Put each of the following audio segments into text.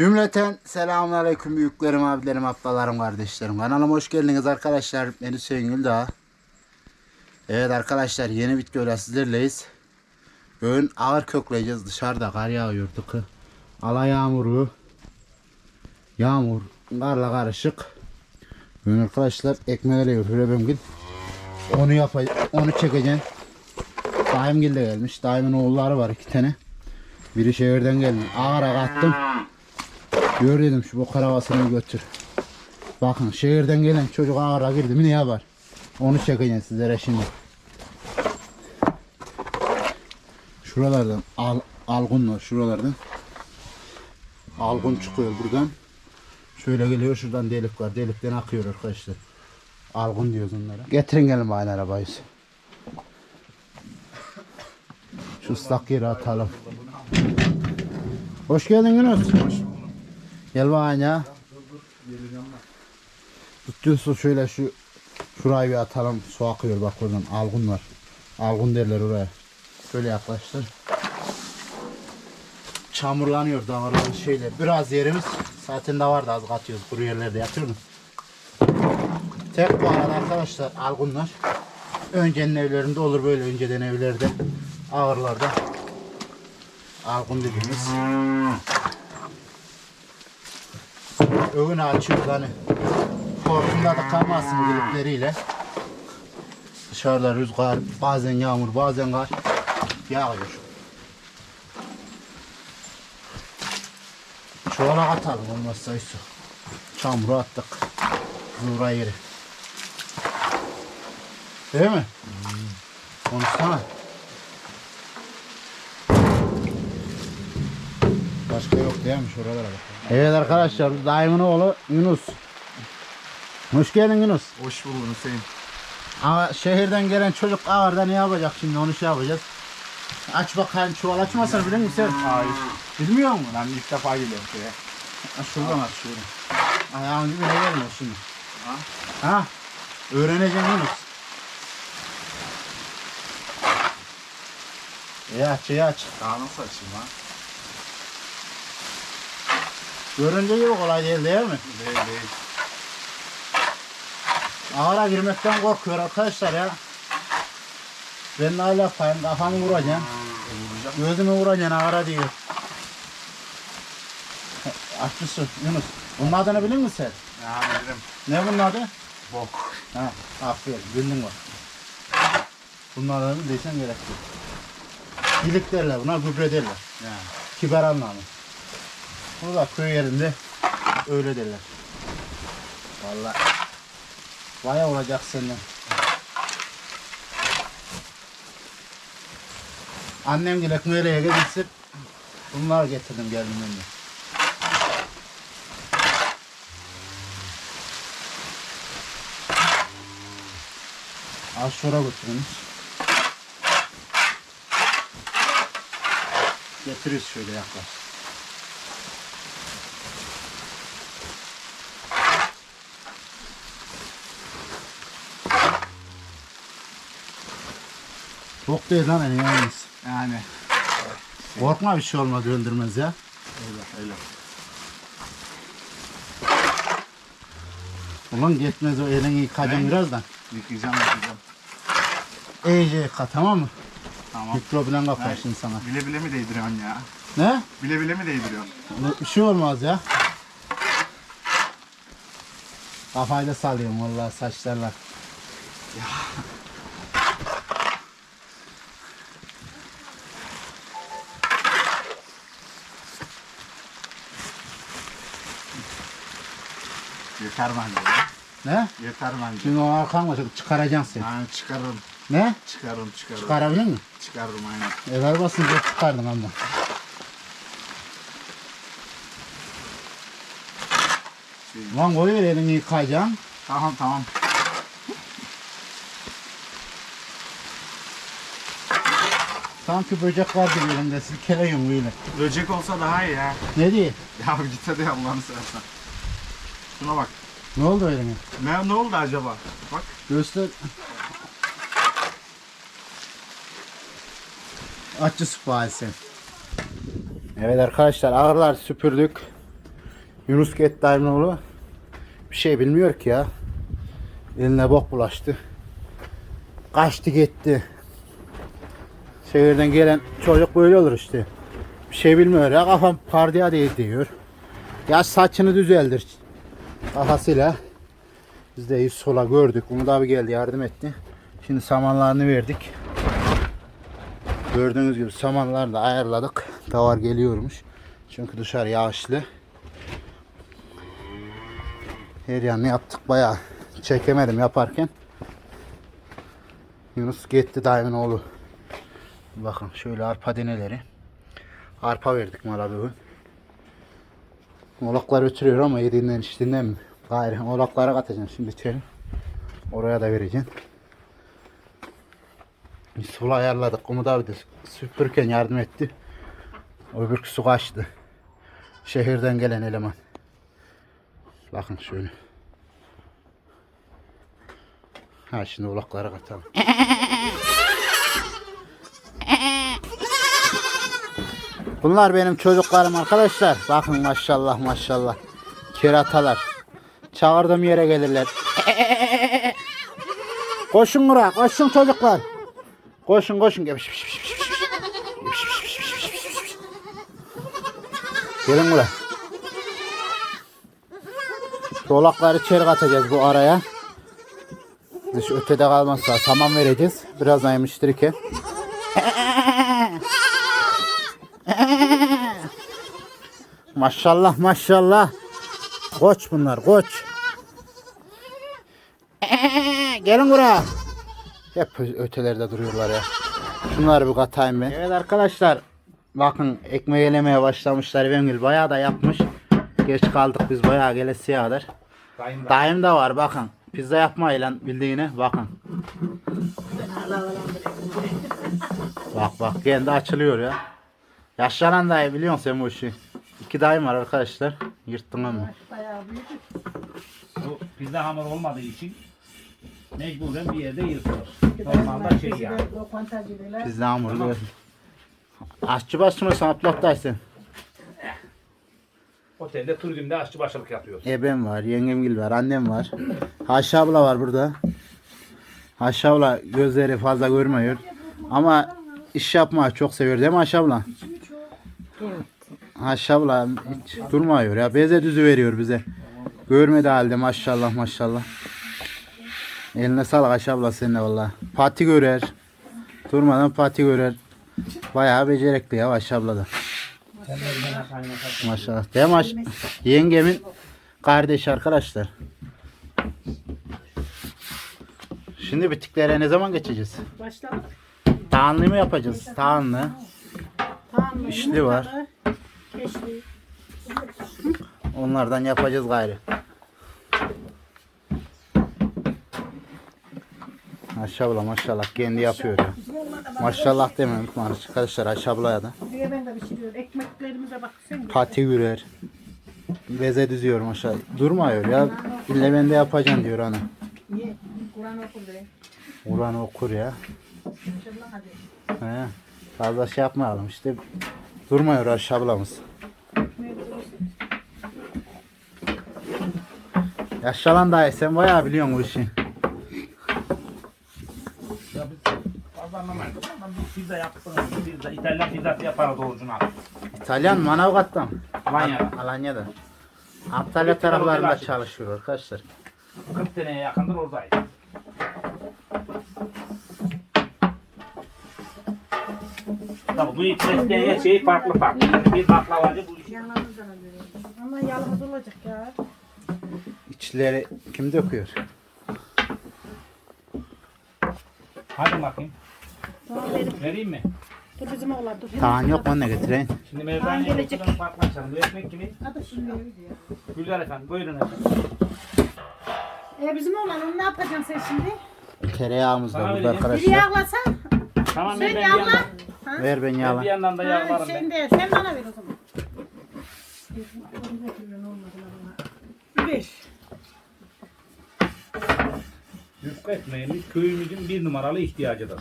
Cümleten selamünaleyküm büyüklerim, abilerim, ablalarım, kardeşlerim. Kanalıma hoş geldiniz arkadaşlar. Ben Hüseyin Güldağ. Evet arkadaşlar yeni videoyla sizlerleyiz. Bugün ağır kökleyeceğiz. Dışarıda kar yağıyor tıkı. Ala yağmuru. Yağmur karla karışık. Bugün arkadaşlar ekmeğe veriyor Hürebemgil. Onu yapacağım. Onu çekeceğim. Daimgil de gelmiş. Daimin oğulları var iki tane. Biri şehirden geldi. Ağıra attım. Gör dedim şu bu karavasını götür. Bakın şehirden gelen çocuk ağıra girdi mi ne yapar? Onu çekeceğim sizlere şimdi. Şuralardan al, algun şuralardan. Algun çıkıyor buradan. Şöyle geliyor şuradan delik var. Delikten akıyor arkadaşlar. Algun diyoruz onlara. Getirin gelin bana arabayı. Şu ıslak yere atalım. Hoş geldin Yunus. Gel bana ya. Bütün su şöyle şu şurayı bir atalım. Su akıyor bak oradan. Algun var. Algun derler oraya. Şöyle yaklaştır. Çamurlanıyor damarların şeyler. Biraz yerimiz zaten de vardı az katıyoruz. Kuru yerlerde yatıyoruz. Tek bu arada arkadaşlar algunlar. Öncenin evlerinde olur böyle önceden evlerde. Ağırlarda. Algun dediğimiz. Öğünü açıyoruz hani. Korkumda da kalmasın gülüpleriyle. Dışarıda rüzgar, bazen yağmur, bazen kar yağıyor. Çuvala atalım olmazsa su. Çamuru attık. Zura yeri. Değil mi? Konuşsana. Başka yok değil mi? Şuralara bakalım. Evet arkadaşlar daimin oğlu Yunus. Hoş geldin Yunus. Hoş buldun Hüseyin. Ama şehirden gelen çocuk ağırda ne yapacak şimdi onu şey yapacağız. Aç bakayım çuval açmasın biliyor musun sen? Hayır. Bilmiyor musun? Ben ilk defa geliyorum şuraya. Ha, şuradan aç şuradan. Ayağın dibine gelmiyor şimdi. Ha? Ha? Öğreneceğim Yunus. İyi aç iyi aç. Daha nasıl açayım ha? Görünce gibi kolay değil değil mi? Değil değil. Ağıra girmekten korkuyor arkadaşlar ya. Ben ne yapayım kafamı vuracağım. Vuracağım. Gözümü vuracaksın ağıra diyor. Aç mısın Yunus? Bunun adını bilir misin sen? Ya bilirim. Ne bunun adı? Bok. Ha, aferin bildin bak. Bunun adını bildiysen gerekli. Dilik derler buna gübre derler. Yani. Kibar anlamı. Bunu da köy yerinde öyle derler. Vallahi. Vaya olacak senden. Annem gel ekmeğiyle gidip bunlar getirdim geldim de. Az sonra götürünüz. Getiriyoruz şöyle yaklaş. Çok değil lan en yalnız. Yani. Korkma bir şey olmaz öldürmez ya. Öyle öyle. Ulan gitmez o elini yıkayacağım Ne? birazdan. Yıkayacağım yıkayacağım. İyice yıka tamam mı? Tamam. Mikrobilen kapar şimdi sana. Bile bile mi değdiriyorsun ya? Ne? Bile bile mi değdiriyorsun? Bir şey olmaz ya. Kafayı da sallıyorum vallahi saçlarla. Yeter bence. ya. Ne? Yeter bence. Şimdi o arkan var çıkaracaksın sen. Yani çıkarırım. Ne? Çıkarırım çıkarırım. Çıkarabilir misin? Çıkarırım aynen. Evvel basınca çıkardın ama. Şey, Lan koyuver elini yıkayacaksın. Tamam tamam. Sanki böcek var gibi elinde silkeleyiyorsun böyle. Böcek olsa daha iyi ya. Ne diye? Ya git hadi Allah'ını seversen. Şuna bak. Ne oldu eline? Ne, ne oldu acaba? Bak. Göster. Açı süpahisi. Evet arkadaşlar ağırlar süpürdük. Yunus Get Daimoğlu bir şey bilmiyor ki ya. Eline bok bulaştı. Kaçtı gitti. Şehirden gelen çocuk böyle olur işte. Bir şey bilmiyor ya kafam pardiya değil diyor. Ya saçını düzeldir. Kafasıyla. Biz de yüz sola gördük. Umut abi geldi yardım etti. Şimdi samanlarını verdik. Gördüğünüz gibi samanlarını da ayarladık. Davar geliyormuş. Çünkü dışarı yağışlı. Her yanını yaptık bayağı. Çekemedim yaparken. Yunus gitti daimin oğlu. Bakın şöyle arpa deneleri. Arpa verdik mala bugün. Oğlaklar ötürüyor ama yediğinden içtiğinden mi? Gayrı oğlaklara katacağım şimdi içeri. Oraya da vereceğim. Sulu ayarladık. Umut abi de süpürürken yardım etti. Öbür su kaçtı. Şehirden gelen eleman. Bakın şöyle. Ha şimdi ulaklara katalım. Bunlar benim çocuklarım arkadaşlar. Bakın maşallah maşallah. Keratalar. Çağırdığım yere gelirler. Koşun buraya, koşun çocuklar. Koşun koşun. Gel. Gelin buraya. Dolakları içeri katacağız bu araya. Dış ötede kalmazsa saman vereceğiz. Birazdan yemiştirirken. Maşallah maşallah. Koç bunlar koç. Gelin buraya. Hep ötelerde duruyorlar ya. Şunları bir katayım ben. Evet arkadaşlar. Bakın ekmeği elemeye başlamışlar. Bengül bayağı da yapmış. Geç kaldık biz bayağı gelesiye kadar. Dayım da. Dayım da var bakın. Pizza yapmayı lan bildiğine bakın. Bak bak kendi açılıyor ya. Yaşlanan dayı biliyorsun sen bu işi. İki dayım var arkadaşlar. Yırttın ama. Bu pizza hamur olmadığı için mecburen bir yerde yırtılır. Normalde şey ya. Pizza hamuru ver. Aşçı başımı saplat daysın. Otelde turizmde aşçı başılık yapıyor. Ebem var, yengemgil var, annem var. Haşa abla var burada. Haşa abla gözleri fazla görmüyor. Ama iş yapmayı çok seviyor değil mi Haşa abla? Haşa abla hiç durmuyor ya. Beze düzü veriyor bize. Görmedi halde maşallah maşallah. Eline sağlık Haşa abla seninle valla. Pati görer. Durmadan pati görer. Bayağı becerikli ya Haşa abla da. Maşallah. Değil mi Yengemin kardeşi arkadaşlar. Şimdi bitiklere ne zaman geçeceğiz? Başladık. Tağanlı mı yapacağız? Tağanlı. Tamam. İşli var. Onlardan yapacağız gayrı. Maşallah maşallah kendi yapıyor ya. Maşallah demem arkadaşlar Ayşe ablaya da. Buraya ben de pişiriyorum. Ekmeklerimize bak sen. Pati gürer. Beze düzüyor maşallah. Durmuyor ya. İlle ben de yapacağım diyor ana. Ye. Kur'an okur be. Ulan okur ya. He. Fazla şey yapmayalım işte. Durmuyor Ayşe ablamız. Yaşalan dayı sen bayağı biliyorsun bu işi. Ya biz fazla anlamayız ama biz pizza yaptık. Pizza, İtalyan pizzası yaparız orucuna. İtalyan Manavgat'tan. Alanya'da. Alanya'da. Antalya taraflarında çalışıyor arkadaşlar. 40 seneye yakındır oradayız. Tabii bu ikisinden şey farklı farklı. Bir baklavacı bu işi. Ama yalnız olacak ya. İçleri kim döküyor? Hadi bakayım. Tamam benim. Vereyim mi? Dur bizim oğlan dur. Tağın yok mu ne getireyim? Şimdi mevzaya gelecek. farklı açalım. Bu ekmek kimi? Hadi şimdi. Güzel efendim. Buyurun efendim. E bizim oğlan onu ne yapacaksın sen şimdi? Tereyağımız da Sana burada arkadaşlar. yağlasa. Tamam Sen ben yağla. yandan, Ha? Ver ben ben yağla. bir yandan da yağlarım ben. sen de sen bana ver o zaman. Bir. Yufka ekmeğimiz köyümüzün bir numaralı ihtiyacıdır.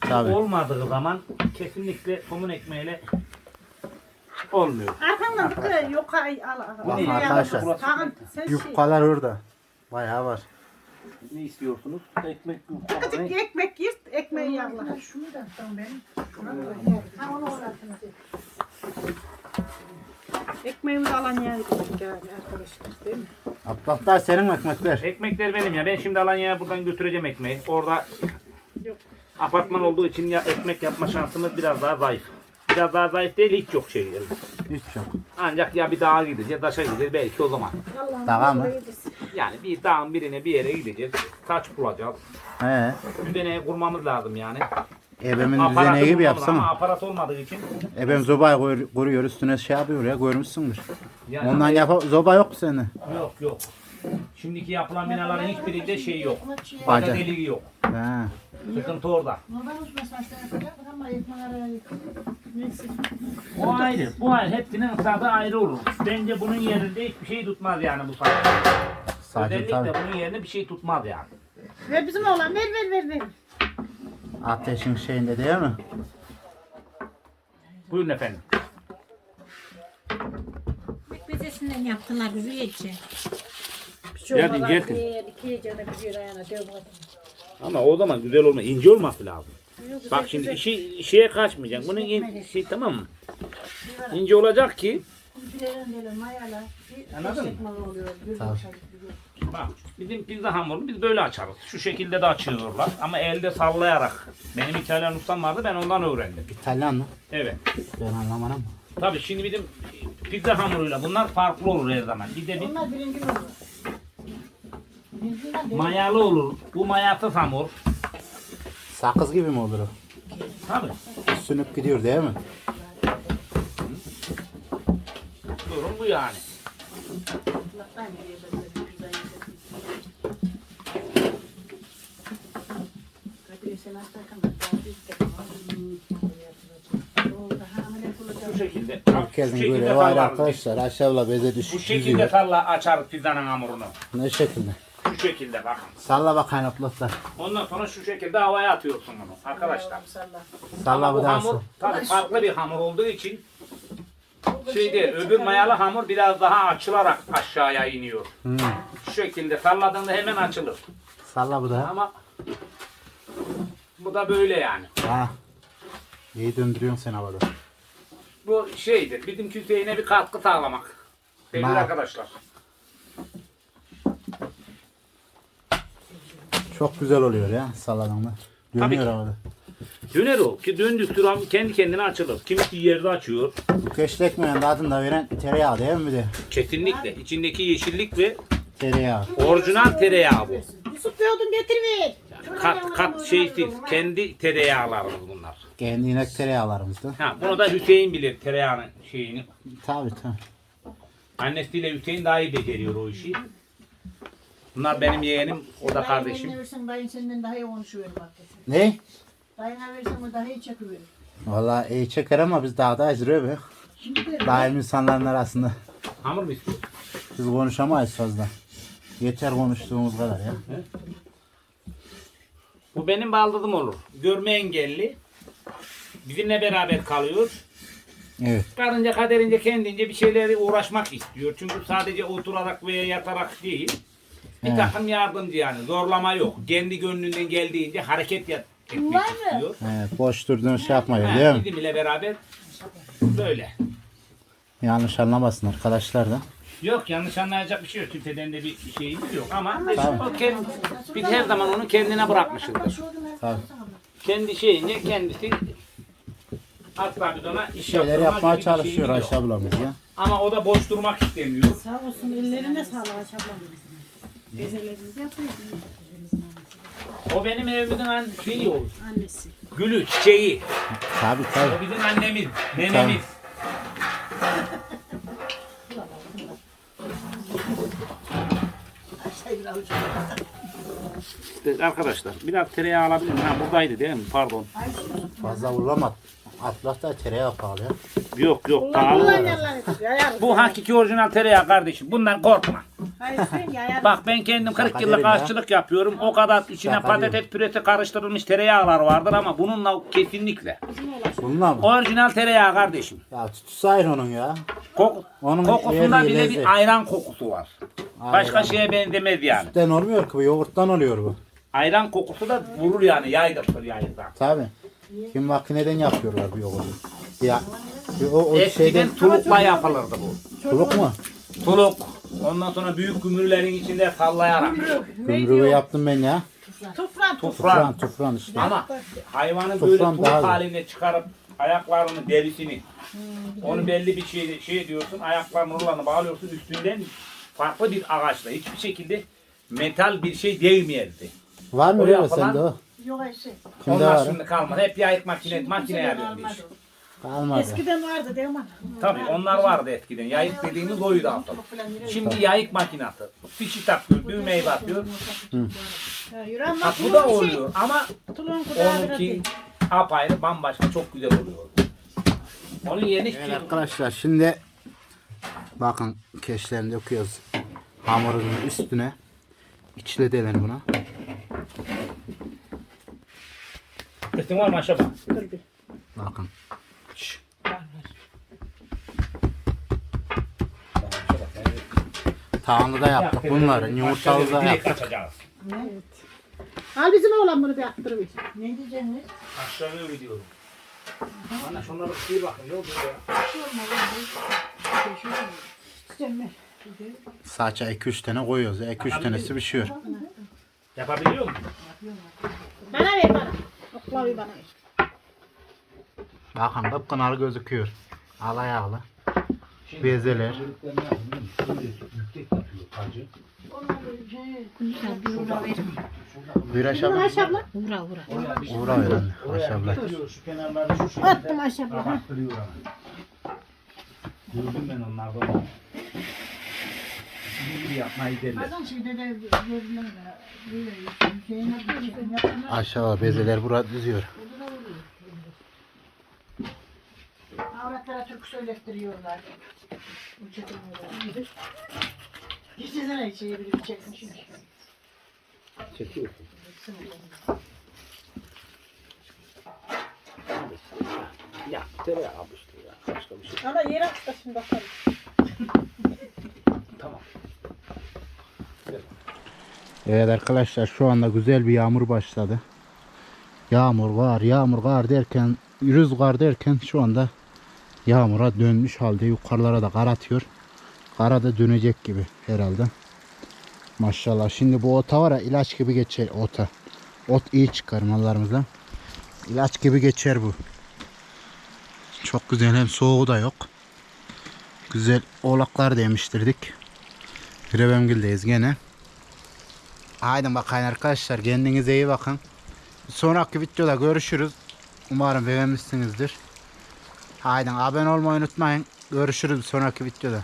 Tabii. Olmadığı zaman kesinlikle somun ekmeğiyle Olmuyor. Arkandan tıkı yok ay al al. Bakın arkadaşlar. şey. Yufkalar orada. Bayağı var. Ne istiyorsunuz? Ekmek Tıkıcık ekmek yırt, ekmeği yağla. Şunu da tamam benim. Ha onu uğraştınız. Ekmeğimizi alan yer gittik yani arkadaşlar değil mi? Abdullah da senin ekmekler. Ekmekler benim ya. Ben şimdi Alanya'ya buradan götüreceğim ekmeği. Orada Yok. apartman olduğu için ya ekmek yapma şansımız biraz daha zayıf. Biraz daha zayıf değil hiç yok şey. Hiç yok. Ancak ya bir dağa gideceğiz ya taşa gideceğiz belki o zaman. Tamam mı? yedirsin. Yani bir dağın birine bir yere gideceğiz. Saç bulacağız. He. Düzeneği kurmamız lazım yani. Ebemin Aparatı düzeneği gibi bulmamız Ama yapsana. aparat olmadığı için. Ebem zobayı koyuyor, kuruyor üstüne şey yapıyor ya görmüşsündür. Yani Ondan yap zoba yok mu sende? Yok yok. Şimdiki yapılan binaların hiçbirinde şey yok. Baca. Baca deliği yok. He. Sıkıntı orada. Normal ama. Neyse. O ayrı. Bu ayrı. Hepsinin tadı ayrı olur. Bence bunun yerinde hiçbir şey tutmaz yani bu tabii. Özellikle bunun yerine bir şey tutmaz yani. Ver bizim oğlan ver ver ver ver. Ateşin şeyinde değil mi? Buyurun efendim. Bezesinden yaptılar güzelce. Bir Geldin, geldin. Ama o zaman güzel olma, ince olması lazım. Yok, güzel, Bak şimdi güzel. işi şeye kaçmayacak. Bunun in, şey tamam mı? İnce olacak ki Bilerin böyle mayala. bir Anladın mı? ekmek oluyor, bir Tamam. bak bizim pizza hamurunu biz böyle açarız. Şu şekilde de açıyorlar ama elde sallayarak. Benim İtalyan ustam vardı ben ondan öğrendim. İtalyan mı? Evet. Ben anlamadım. ama. Tabii şimdi bizim pizza hamuruyla bunlar farklı olur her zaman. Bir de bir Onlar birinci olur. Birincinden değil. mayalı olur. Bu mayasız hamur. Sakız gibi mi olur o? Tabii. Sünüp gidiyor değil mi? Durum bu yani. Allah'tan geliyor böyle bir güzel yedim. Kadir sen hasta kalma. Hamile Bu olacak. şekilde. Herkesin Şu şekilde görevi ayrı sallarız. arkadaşlar. Aşağıla beze düş, Bu şekilde düzüyor. salla açarız pizzanın hamurunu. Ne şekilde? Şu şekilde bakın. Salla bakayım abla. Ondan sonra şu şekilde havaya atıyorsun bunu arkadaşlar. Salla. Salla Ama bu bu hamur dansı. tabii farklı bir hamur olduğu için şeyde öbür mayalı hamur biraz daha açılarak aşağıya iniyor. Hmm. Şu şekilde salladığında hemen açılır. Salla bu da. Ama bu da böyle yani. Ha. İyi döndürüyorsun sen havada. Bu şeydir. Bizim Hüseyin'e bir katkı sağlamak. Sevgili arkadaşlar. Çok güzel oluyor ya salladığında. Dönüyor Tabii. havada. Döner o ki döndüktür ama kendi kendine açılır. Kimisi yerde açıyor. Bu köşte ekmeğin adını da veren tereyağı değil mi bir de? Kesinlikle. içindeki yeşillik ve Tereyağı. orijinal tereyağı bu. Yusuf odun getir ver. Kat kat şey değil. Kendi tereyağlarımız bunlar. Kendi inek tereyağlarımızdı. Ha, bunu da Hüseyin bilir tereyağının şeyini. Tabii tabii. Annesiyle Hüseyin daha iyi beceriyor o işi. Bunlar benim yeğenim, o da kardeşim. dayın senden daha iyi konuşuyor bak. Ne? Dayına versen o daha iyi çekiyor. Vallahi iyi çeker ama biz dağdayız be. Şimdi de Daim insanların arasında. Hamur mu istiyorsun? Biz konuşamayız fazla. Yeter konuştuğumuz kadar ya. Bu benim baldızım olur. Görme engelli. Bizimle beraber kalıyor. Evet. Karınca kaderince kendince bir şeyleri uğraşmak istiyor. Çünkü sadece oturarak veya yatarak değil. Bir Evet. takım yardımcı yani. Zorlama yok. Kendi gönlünden geldiğince hareket yap etmek istiyor. Evet, boş durduğunu şey yapmayın değil mi? bizimle beraber böyle. Yanlış anlamasın arkadaşlar da. Yok yanlış anlayacak bir şey yok. Kimseden de bir şeyimiz yok ama o kend, biz her zaman onu kendine bırakmışızdır. Tabii. Kendi şeyini kendisi asla biz ona iş Şeyler yaptırmaz yapmaya gibi bir çalışıyor şeyimiz yok. Ayşe ablamız ya. Ama o da boş durmak istemiyor. Sağ olsun ellerine sağlık ablam. Bezelerimizi yapıyor. O benim evimizin an şeyi o. Annesi. Gülü, çiçeği. Tabii O tabii. bizim annemiz, nenemiz. İşte arkadaşlar biraz tereyağı alabilir miyim? Ha buradaydı değil mi? Pardon. Fazla vurulamadı. Atlas da tereyağı pahalı ya. Yok yok pahalı. Bu hakiki orijinal tereyağı kardeşim. Bundan korkma. Hayır sen yayar. Bak ben kendim 40 Şaka yıllık aşçılık yapıyorum. O kadar içine Şaka patates püresi karıştırılmış tereyağlar vardır ama bununla kesinlikle. Bununla mı? Orijinal tereyağı kardeşim. Ya tutsayın onun ya. Kok Onun kokusunda bile lezzet. bir ayran kokusu var. Başka Ayran. şeye benzemez yani. Sütten olmuyor ki bu yoğurttan oluyor bu. Ayran kokusu da vurur yani yaygıktır yaygıktan. Tabi. Kim makineden yapıyorlar bu yoğurdu. Ya o, o Eskiden şeyden tulukla yapılırdı bu. tuluk mu? Tuluk. Ondan sonra büyük gümürlerin içinde sallayarak. Gümrüğü yaptım ben ya. Tufran tufran. Tufran tufran işte. Ama hayvanı Tufran böyle daha iyi. haline çıkarıp ayaklarını derisini onu belli bir şey şey diyorsun ayaklarını rulanı bağlıyorsun üstünden farklı bir ağaçla hiçbir şekilde metal bir şey değmeyeldi. Var mı Oraya öyle sende o? Yok şey. Kimde Onlar var? şimdi kalmadı. Hep yayık makine makineye dönmüş. Kalmadı. Eskiden vardı değil mi? Tabii onlar vardı eskiden. Yayık dediğimiz oydu aslında. Şimdi yayık makinası. Fişi takıyor, düğmeyi basıyor. Ama Bak bu da oluyor ama Tulum kudağı onunki değil. apayrı bambaşka çok güzel oluyor. Onun yerine hiçbir Evet şey arkadaşlar şimdi bakın keşlerini döküyoruz hamurun üstüne. İçle delen buna. Kısım var mı aşağı bir. Bakın. Tağını da yaptık bunları. Yumurtalı da yaptık. Kaçacağız. Al bizim oğlan bunu bir attırmış. Ne diyeceksiniz? Aşağıya gidiyorum. Bana şunları bir bakın. Yok ya. Sen Saça 2-3 tane koyuyoruz. 2-3 tanesi pişiyor. Yapabiliyor musun? Bana ver bana. Oklavayı bana ver. Bakın dıpkınalı gözüküyor. Alayağlı. Bezeler. Uğra verin. Buyur Ayşe abla. Ayşe abla. Uğra uğra. Uğra ver anne. Ayşe abla. Şu kenarları şu şekilde Attım Ayşe abla. ha. kapattırıyor ama. Gördüm ben onlardan. Bir yapmayı derler. Ayşe abla bezeler burada düzüyor. Avratlara türkü söylettiriyorlar. Bu Geçsene şeyi bir çekmiş. Çekiyorsun. Ya tereyağı almıştı ya. Başka bir şey. Ama yer aç da şimdi bakalım. Tamam. Evet arkadaşlar şu anda güzel bir yağmur başladı. Yağmur var, yağmur var derken, rüzgar derken şu anda yağmura dönmüş halde yukarılara da kar atıyor. Kara da dönecek gibi herhalde. Maşallah. Şimdi bu ota var ya ilaç gibi geçer ota. Ot iyi çıkar mallarımızdan. İlaç gibi geçer bu. Çok güzel hem soğuğu da yok. Güzel oğlaklar demiştirdik. Rebemgil'deyiz gene. Haydi bakayım arkadaşlar kendinize iyi bakın. Sonraki videoda görüşürüz. Umarım beğenmişsinizdir. Haydi abone olmayı unutmayın. Görüşürüz sonraki videoda.